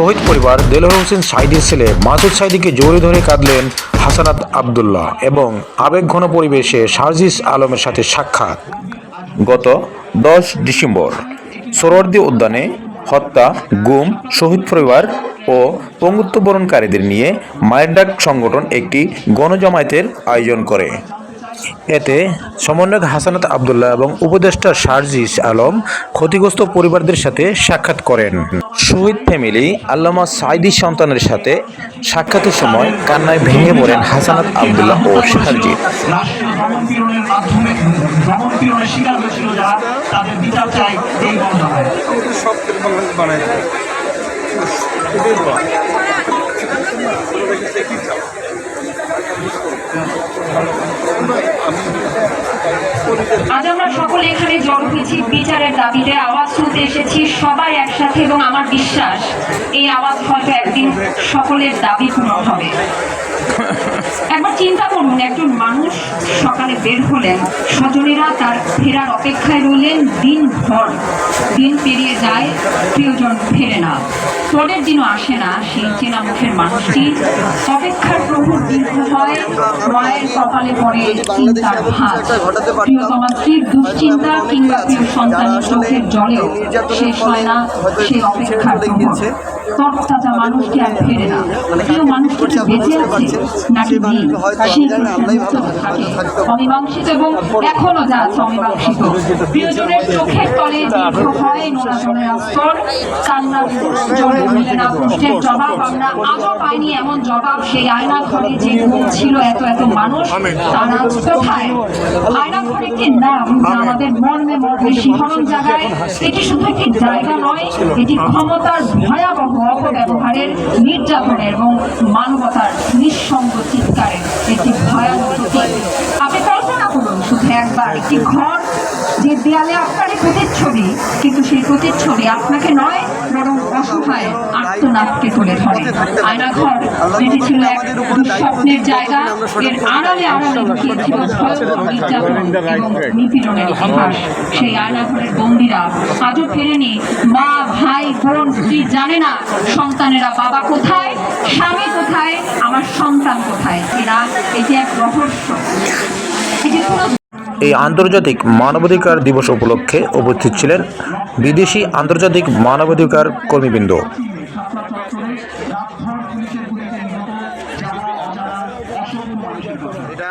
শহীদ পরিবার দেলোয়ার হোসেন সাইদির ছেলে মাসুদ সাইদিকে জড়িয়ে ধরে কাঁদলেন হাসানাত আবদুল্লাহ এবং আবেগঘন পরিবেশে সার্জিস আলমের সাথে সাক্ষাৎ। গত দশ ডিসেম্বর সোরওয়ার্দী উদ্যানে হত্যা, গুম, শহীদ পরিবার ও পঙ্গুত্ব বরণকারীদের নিয়ে মায়ের ডাক সংগঠন একটি গণজমায়েতের আয়োজন করে। এতে সমন্বয়ক হাসানাত আবদুল্লাহ এবং উপদেষ্টা শারজিস আলম ক্ষতিগ্রস্ত পরিবারদের সাথে সাক্ষাৎ করেন। শহীদ ফ্যামিলি আল্লামা সাইদি সন্তানের সাথে সাক্ষাতের সময় কান্নায় ভেঙে পড়েন হাসানাত আবদুল্লাহ ও বল আজ আমরা সকলে এখানে জড়ো হয়েছি বিচারের দাবিতে। আওয়াজ তুলতে এসেছি সবাই একসাথে এবং আমার বিশ্বাস, এই আওয়াজ হয়তো একদিন সকলের দাবি পূরণ হবে। একবার চিন্তা করুন, একজন মানুষ সকালে বের হলেন, স্বজনেরা তার ফেরার অপেক্ষায় রইলেন দিন ভর দিন পেরিয়ে যায়, প্রিয়জন ফেরে না। পরের দিনও আসে না সেই চেনা মুখের মানুষটি। অপেক্ষার প্রভুর দীর্ঘ হয়, মায়ের কপালে পড়ে চিন্তার ভাত প্রিয়তমা স্ত্রীর দুশ্চিন্তা কিংবা প্রিয় সন্তানের চোখের জলেও শেষ হয় না সেই অপেক্ষার প্রহর। তরতাজা মানুষটি আর ফেরে না। প্রিয় মানুষটি কি বেঁচে আছে, নাকি নেই? সেই অমীমাংসিত এবং এখনও যা আছে অমীমাংসিত। প্রিয়জনের চোখের তলে দীর্ঘ হয় কান্নার জলে মিলে না জবাব আমরা আজও পাইনি। এমন জবাব সেই আয়না ঘরে যে ঘুম ছিল এত এত মানুষ, তারা কোথায়? আয়না ঘর একটি নাম আমাদের মর্মে মর্মে শিহরণ এটি শুধু একটি জায়গা নয়, এটি ক্ষমতার ভয়াবহ অপব্যবহারের নির্যাতনের এবং মানবতার নিঃসঙ্গ চিৎকারের একটি ভয়াবহ প্রতীক। আপনি কল্পনা করুন, শুধু একবার একটি ঘর যে দেয়ালে আপনার প্রতিচ্ছবি, কিন্তু সেই প্রতিচ্ছবি আপনাকে নয়, বরং আত্মনাথকে তুলে ধরে। আয়নাঘর এটি ছিল এক দুঃস্বপ্নের জায়গা এর আড়ালে আড়ালে লুকিয়েছিল ভয়ঙ্কর নির্যাতন এবং নিপীড়নের ইতিহাস। সেই আয়নাঘরের বন্দিরা আজও ফেরেনি মা ভাই বোন স্ত্রী জানে না সন্তানেরা বাবা কোথায় স্বামী কোথায় আমার সন্তান কোথায়। এরা এটি এক রহস্য। এটি এই আন্তর্জাতিক মানবাধিকার দিবস উপলক্ষে উপস্থিত ছিলেন বিদেশি আন্তর্জাতিক মানবাধিকার কর্মীবৃন্দ। এটা